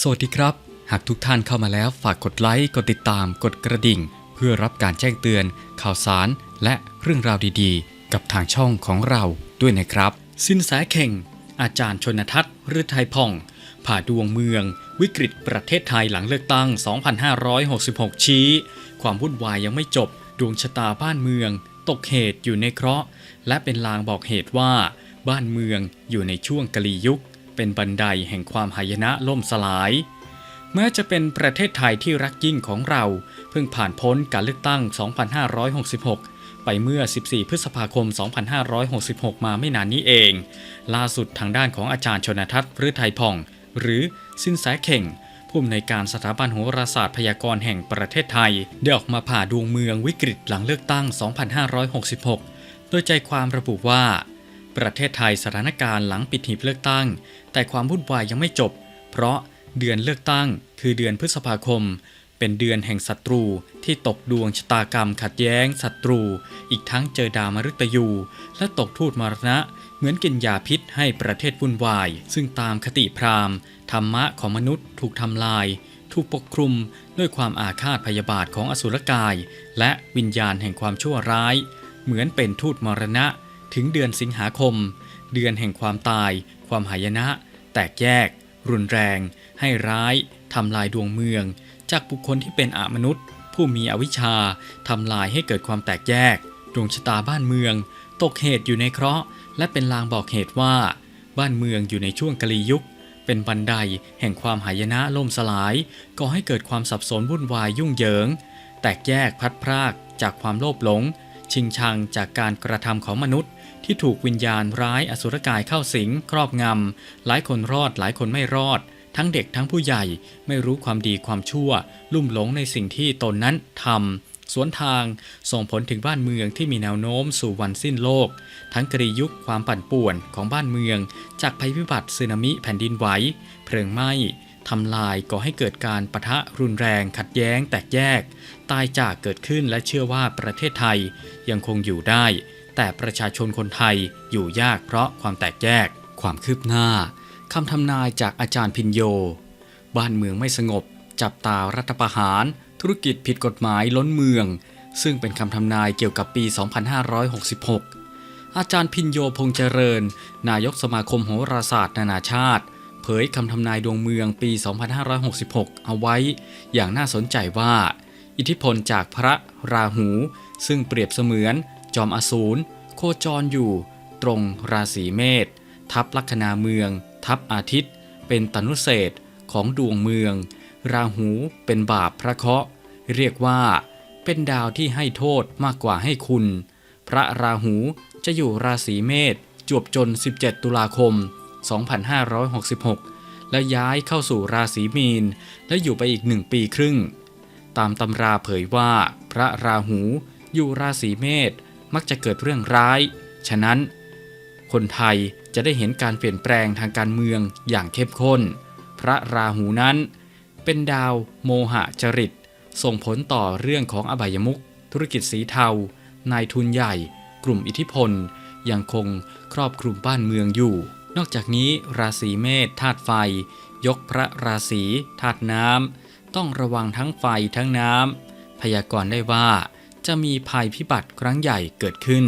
สวัสดีครับ หากทุกท่านเข้ามาแล้วฝากกดไลค์ กดติดตาม กดกระดิ่ง เพื่อรับการแจ้งเตือน ข่าวสาร และเรื่องราวดีๆ กับทางช่องของเราด้วยนะครับ สินแสเข่ง อาจารย์ชนทัศน์ฤทัยพอง ผ่าดวงเมือง วิกฤตประเทศไทยหลังเลือกตั้ง 2566 ชี้ ความวุ่นวายยังไม่จบ ดวงชะตาบ้านเมือง ตกเหตุอยู่ในเคราะห์ และเป็นลางบอกเหตุว่า บ้านเมืองอยู่ในช่วงกะลียุค เป็นบันไดแห่งความหายนะล่มสลาย แม้จะเป็นประเทศไทยที่รักยิ่งของเรา เพิ่งผ่านพ้นการเลือกตั้ง 2566 ไปเมื่อ 14 พฤษภาคม 2566 มาไม่นานนี้เอง ล่าสุดทางด้านของอาจารย์ชนทัศน์ฤทัยพ่อง หรือสินแสเข่งผู้อำนวยการสถาบันโหราศาสตร์พยากรณ์แห่งประเทศไทย ได้ออกมาผ่าดวงเมืองวิกฤตหลังเลือกตั้ง 2566 โดยใจความระบุว่า ประเทศไทยสถานการณ์หลังปิดหีบเลือกตั้ง แต่ความวุ่นวายยังไม่จบ เพราะเดือนเลือกตั้ง คือเดือนพฤษภาคม เป็นเดือนแห่งศัตรูที่ตกดวงชะตากรรมขัดแย้งศัตรู อีกทั้งเจอดาวมฤตยู และตกทูตมรณะ เหมือนกินยาพิษให้ประเทศวุ่นวาย ซึ่งตามคติพราหมณ์ ธรรมะของมนุษย์ถูกทำลาย ถูกปกคลุมด้วยความอาฆาตพยาบาทของอสุรกาย และวิญญาณแห่งความชั่วร้าย เหมือนเป็นทูตมรณะ ถึงเดือนสิงหาคม เดือนแห่งความตาย ความหายนะ แตกแยก รุนแรง ให้ร้ายทำลายดวงเมือง จากบุคคลที่เป็นอมนุษย์ ผู้มีอวิชชาทำลายให้เกิดความแตกแยก ดวงชะตาบ้านเมือง ตกเหตุอยู่ในเคราะห์ และเป็นลางบอกเหตุว่า บ้านเมืองอยู่ในช่วงกลียุคเป็นบันไดแห่งความหายนะล่มสลายก่อให้เกิดความสับสนวุ่นวายยุ่งเหยิง แตกแยกพัดพรากจากความโลภหลง ชิงชังจากการกระทำของมนุษย์ ที่ถูกวิญญาณร้ายอสุรกายเข้าสิง ครอบงำ หลายคนรอดหลายคนไม่รอด ทั้งเด็กทั้งผู้ใหญ่ไม่รู้ความดีความชั่ว ลุ่มหลงในสิ่งที่ตนนั้นทำสวนทางส่งผลถึงบ้านเมืองที่มีแนวโน้มสู่วันสิ้นโลก ทั้งกรียุคความปั่นป่วนของบ้านเมือง จากภัยพิบัติสึนามิแผ่นดินไหวเพลิงไหม้ทำลายก่อให้เกิดการปะทะรุนแรงขัดแย้งแตกแยก ตายจากเกิดขึ้นและเชื่อว่าประเทศไทยยังคงอยู่ได้ แต่ประชาชนคนไทยอยู่ยากเพราะความแตกแยก ความคืบหน้าคำทำนายจากอาจารย์พินโย บ้านเมืองไม่สงบ จับตารัฐประหาร ธุรกิจผิดกฎหมายล้นเมือง ซึ่งเป็นคำทำนายเกี่ยวกับปี 2566 อาจารย์พินโยพงเจริญ นายกสมาคมโหราศาสตร์นานาชาติ เผยคำทำนายดวงเมืองปี 2566 เอาไว้ อย่างน่าสนใจว่า อิทธิพลจากพระราหู ซึ่งเปรียบเสมือน จอมอสูรโคจรอยู่ ตรงราศีเมษทับลัคนาเมือง ทับอาทิตย์ เป็นตนุเศษของดวงเมือง ราหูเป็นบาปพระเคราะห์เรียกว่า เป็นดาวที่ให้โทษมากกว่าให้คุณ พระราหูจะอยู่ราศีเมษจวบจน 17 ตุลาคม 2566 และย้ายเข้าสู่ราศีมีน และอยู่ไปอีกหนึ่งปีครึ่ง ตามตำราเผยว่า พระราหูอยู่ราศีเมษ มักจะเกิดเรื่องร้าย ฉะนั้น คนไทยจะได้เห็นการเปลี่ยนแปลงทางการเมืองอย่างเข้มข้น พระราหูนั้น เป็นดาวโมหะจริต ส่งผลต่อเรื่องของอบายมุขธุรกิจสีเทา นายทุนใหญ่ กลุ่มอิทธิพล ยังคงครอบคลุมบ้านเมืองอยู่ นอกจากนี้ราศีเมษธาตุไฟ ยกพระราศีธาตุน้ำต้องระวังทั้งไฟทั้งน้ำพยากรณ์ได้ว่า จะมีภัยพิบัติครั้งใหญ่เกิดขึ้น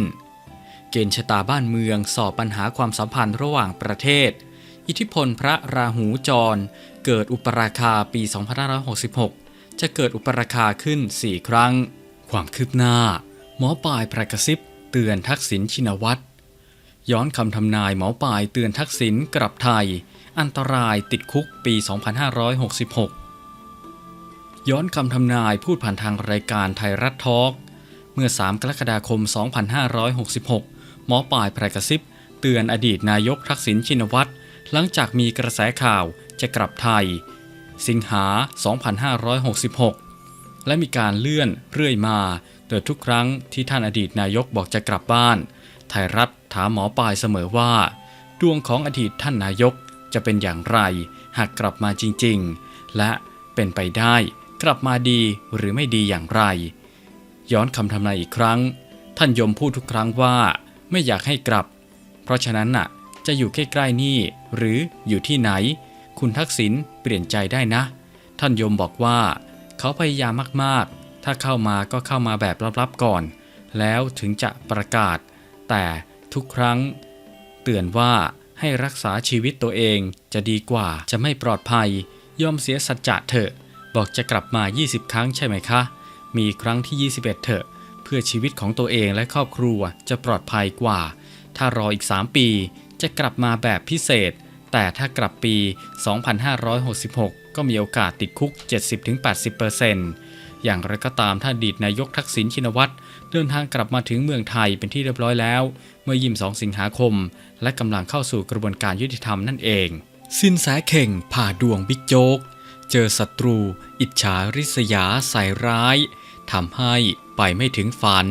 เกณฑ์ชะตาบ้านเมืองสอบปัญหาความสัมพันธ์ระหว่างประเทศ อิทธิพลพระราหูจร เกิดอุปราคาปี 2566 จะเกิดอุปราคาขึ้น 4 ครั้ง ความคืบหน้า หมอปลายประกระซิบเตือนทักษิณชินวัตรย้อนคำทำนายหมอปลายเตือนทักษิณกลับไทย อันตรายติดคุกปี 2566 ย้อนคำทำนายพูดผ่านทางรายการไทยรัฐทอล์ก เมื่อ 3 กรกฎาคม 2566 หมอปลายปรกระซิบ เตือนอดีตนายกทักษิณชินวัตร หลังจากมีกระแสข่าวจะกลับไทย สิงหา 2566 และมีการเลื่อนเรื่อยมา โดยทุกครั้งที่ท่านอดีตนายกบอกจะกลับบ้าน ไทยรัฐถามหมอปลายเสมอว่า ดวงของอดีตท่านนายกจะเป็นอย่างไร หากกลับมาจริง ๆ และเป็นไปได้กลับมาดีหรือไม่ดีอย่างไร ย้อนคำทำนายอีกครั้ง ท่านยมพูดทุกครั้งว่าไม่อยากให้กลับ เพราะฉะนั้นน่ะ จะอยู่ใกล้ๆนี่ หรืออยู่ที่ไหน คุณทักษิณเปลี่ยนใจได้นะ ท่านยมบอกว่า เขาพยายามมากๆ ถ้าเข้ามาก็เข้ามาแบบลับๆก่อน แล้วถึงจะประกาศ แต่ทุกครั้ง เตือนว่าให้รักษาชีวิตตัวเองจะดีกว่าจะไม่ปลอดภัย ยอมเสียสัจจะเถอะ บอกจะกลับมา 20 ครั้งใช่ไหมคะ มีครั้งที่ 21 เถอะ เพื่อชีวิตของตัวเองและครอบครัวจะปลอดภัยกว่า ถ้ารออีก 3 ปีจะกลับมาแบบพิเศษ แต่ถ้ากลับปี 2566 ก็มีโอกาสติดคุก 70-80%อย่างไรก็ตามถ้าดีตนายกทักษิณชินวัตรเดินทางกลับมาถึงเมืองไทยเป็นที่เรียบร้อยแล้ว เมื่อยิม2สิงหาคม และกำลังเข้าสู่กระบวนการยุติธรรมนั่นเอง สินแสเข่งผ่าดวงบิ๊กโจ๊ก เจอศัตรู อิจฉาริษยาใส่ร้ายทำให้ไปไม่ถึงฝัน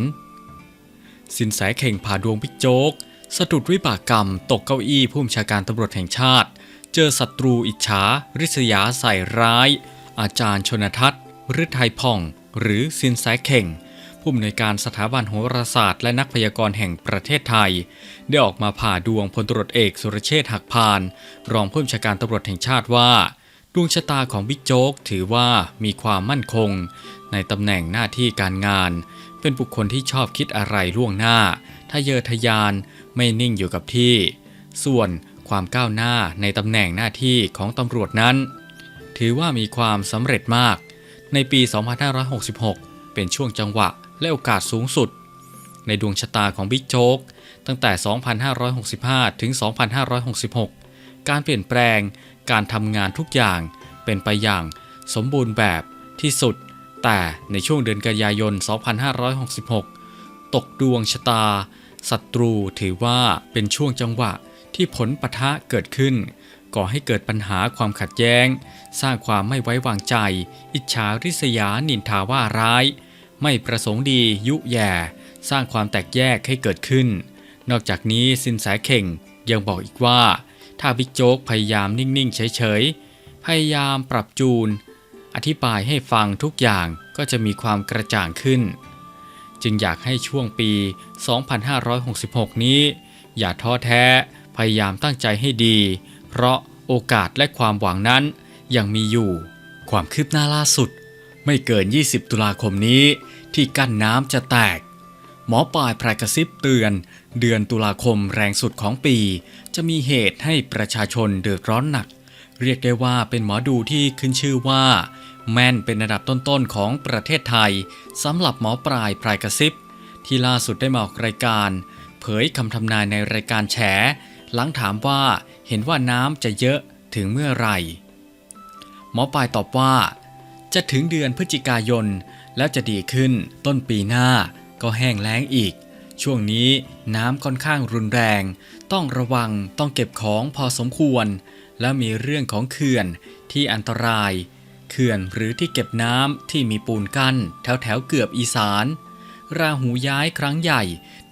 สินแสเข่งผ่าดวงบิ๊กโจ๊กสะดุดวิบากกรรมตกเก้าอี้ผู้บัญชาการตำรวจแห่งชาติ เจอศัตรูอิจฉาริษยาใส่ร้าย อาจารย์ชนทัศน์ฤทัยพ่อง หรือสินแสเข่ง ผู้อำนวยการสถาบันโหราศาสตร์ และนักพยากรณ์แห่งประเทศไทย ได้ออกมาผ่าดวงพลตรวจเอกสุรเชษฐ์หักพาน รองผู้บัญชาการตำรวจแห่งชาติว่า ดวงชะตาของบิ๊กโจ๊กถือว่ามีความมั่นคง ในตำแหน่งหน้าที่การงาน เป็นบุคคลที่ชอบคิดอะไรล่วงหน้าทะเยอทะยานไม่นิ่งอยู่กับที่ ส่วนความก้าวหน้าในตำแหน่งหน้าที่ของตำรวจนั้น ถือว่ามีความสำเร็จมาก ในปี 2566 เป็นช่วงจังหวะและโอกาสสูงสุด ในดวงชะตาของบิ๊กโจ๊กตั้งแต่ 2565 ถึง 2566 การเปลี่ยนแปลง การทำงานทุกอย่างเป็นไปอย่างสมบูรณ์แบบที่สุด แต่ในช่วงเดือนกันยายน 2566 ตกดวงชะตาศัตรูถือว่าเป็นช่วงจังหวะที่ผลปะทะเกิดขึ้น ก่อให้เกิดปัญหาความขัดแย้ง สร้างความไม่ไว้วางใจ อิจฉาริษยานินทาว่าร้าย ไม่ประสงค์ดียุแย่ สร้างความแตกแยกให้เกิดขึ้น นอกจากนี้สินแสเข่งยังบอกอีกว่า ถ้าบิ๊กโจ๊กพยายามนิ่งๆเฉยๆ พยายามปรับจูน อธิบายให้ฟังทุกอย่างก็จะมีความกระจ่างขึ้น จึงอยากให้ช่วงปี 2566 นี้ อย่าท้อแท้ พยายามตั้งใจให้ดี เพราะโอกาสและความหวังนั้นยังมีอยู่ ความคืบหน้าล่าสุด ไม่เกิน 20 ตุลาคมนี้ ที่กั้นน้ำจะแตก หมอปลายพรายกระซิบเตือน เดือนตุลาคมแรงสุดของปี จะมีเหตุให้ประชาชนเดือดร้อนหนัก เรียกได้ว่าเป็นหมอดูที่ขึ้นชื่อว่า แม่นเป็นระดับต้นๆของประเทศไทยสำหรับหมอปลายพรายกระซิบ ที่ล่าสุดได้มาออกรายการ เผยคำทำนายในรายการแฉ หลังถามว่าเห็นว่าน้ำจะเยอะถึงเมื่อไหร่ หมอปลายตอบว่า จะถึงเดือนพฤศจิกายนแล้วจะดีขึ้นต้นปีหน้าก็แห้งแล้งอีก ช่วงนี้น้ำค่อนข้างรุนแรง ต้องระวังต้องเก็บของพอสมควร และมีเรื่องของเขื่อนที่อันตราย เขื่อนหรือที่เก็บน้ำที่มีปูนกั้น แถวแถวเกือบอีสาน ราหูย้ายครั้งใหญ่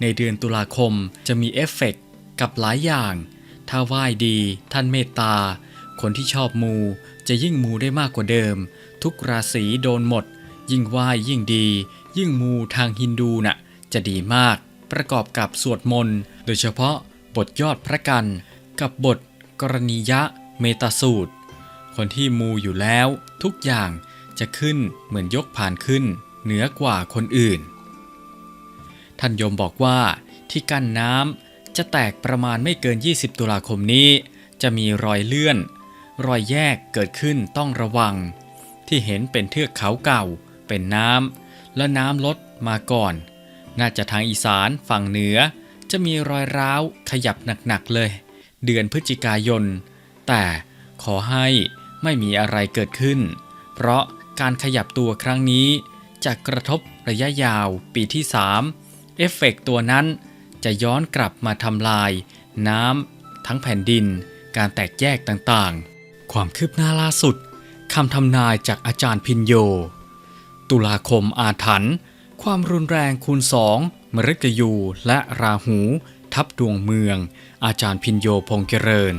ในเดือนตุลาคมจะมีเอฟเฟกต์กับหลายอย่าง ถ้าไหว้ดีท่านเมตตา คนที่ชอบมูจะยิ่งมูได้มากกว่าเดิม ทุกราศีโดนหมด ยิ่งไหว้ยิ่งดี ยิ่งมูทางฮินดูน่ะจะดีมาก ประกอบกับสวดมนต์โดยเฉพาะบทยอดพระกัน กับบทกรณียะเมตสูตร คนที่มูอยู่แล้วทุกอย่างจะขึ้นเหมือนยกผ่านขึ้น เหนือกว่าคนอื่น ท่านยมบอกว่าที่กั้นน้ำจะแตกประมาณไม่เกิน 20 ตุลาคมนี้ จะมีรอยเลื่อน รอยแยกเกิดขึ้นต้องระวัง ที่เห็นเป็นเทือกเขาเก่า เป็นน้ำและน้ำลดมาก่อน น่าจะทางอีสานฝั่งเหนือ จะมีรอยร้าวขยับหนักๆเลย เดือนพฤศจิกายน แต่ขอให้ไม่มีอะไรเกิดขึ้น เพราะการขยับตัวครั้งนี้ จะกระทบระยะยาวปีที่ 3 เอฟเฟกต์ตัวนั้นจะย้อนกลับมาทำลาย น้ำทั้งแผ่นดิน การแตกแยกต่างๆ ความคืบหน้าล่าสุดคำทำนายจากอาจารย์พินโย ตุลาคมอาถรรพ์ ความรุนแรงคูณสองมฤกยูและราหู ทับดวงเมือง อาจารย์พินโยพงเจริญ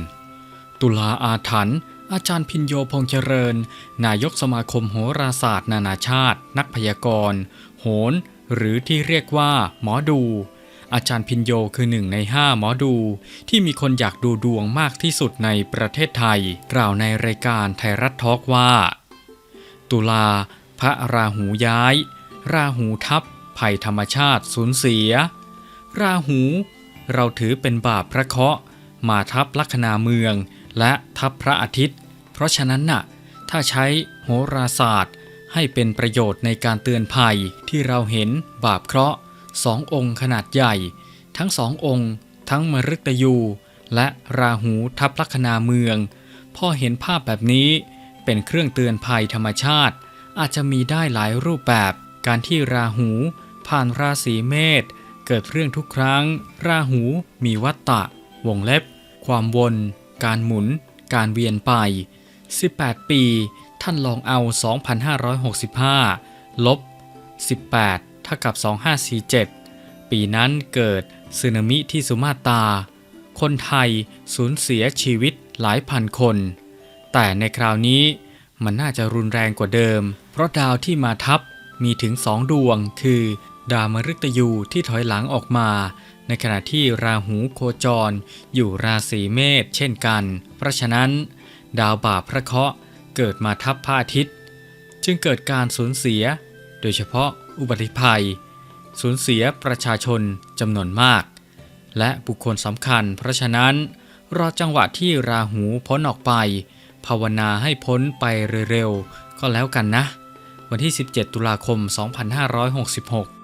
ตุลาอาถรรพ์อาจารย์พินโยพงเจริญ นายกสมาคมโหราศาสตร์ นานาชาติ นักพยากรณ์โหน หรือที่เรียกว่า หมอดู อาจารย์พินโยคือหนึ่งในห้าหมอดู ที่มีคนอยากดูดวงมากที่สุดในประเทศไทย กล่าวในรายการไทยรัฐทอล์กว่า ตุลา พระราหูย้าย ราหูทับภัยธรรมชาติสูญเสีย ราหู เราถือเป็นบาปพระเคราะห์มาทับลัคนาเมือง และทับพระอาทิตย์ เพราะฉะนั้นน่ะ ถ้าใช้โหราศาสตร์ ให้เป็นประโยชน์ในการเตือนภัยที่เราเห็นบาปเคราะห์สององค์ขนาดใหญ่ ทั้งสององค์ ทั้งมฤตยู และราหูทับลัคนาเมือง พอเห็นภาพแบบนี้เป็นเครื่องเตือนภัยธรรมชาติ อาจจะมีได้หลายรูปแบบ การที่ราหู ผ่านราศีเมษเกิดเรื่องทุกครั้ง ราหูมีวัตตะ วงเล็บ ความวน การหมุน การเวียนไป 18 ปี ท่านลองเอา 2,565 ลบ 18 เท่ากับ 2547 ปีนั้นเกิดสึนามิที่สุมาตราคนไทยสูญเสียชีวิตหลายพันคน แต่ในคราวนี้มันน่าจะรุนแรงกว่าเดิม เพราะดาวที่มาทับ มีถึงสองดวง คือดาวมฤตยูที่ถอยหลังออกมา ในขณะที่ราหูโคจร อยู่ราศีเมษเช่นกัน เพราะฉะนั้น ดาวบาปพระเคราะห์เกิดมาทับพระอาทิตย์ จึงเกิดการสูญเสีย โดยเฉพาะอุบัติภัย สูญเสียประชาชนจำนวนมาก และบุคคลสำคัญ เพราะฉะนั้น รอจังหวะที่ราหูพ้นออกไป ภาวนาให้พ้นไปเร็วๆก็แล้วกันนะ วันที่ 17 ตุลาคม 2566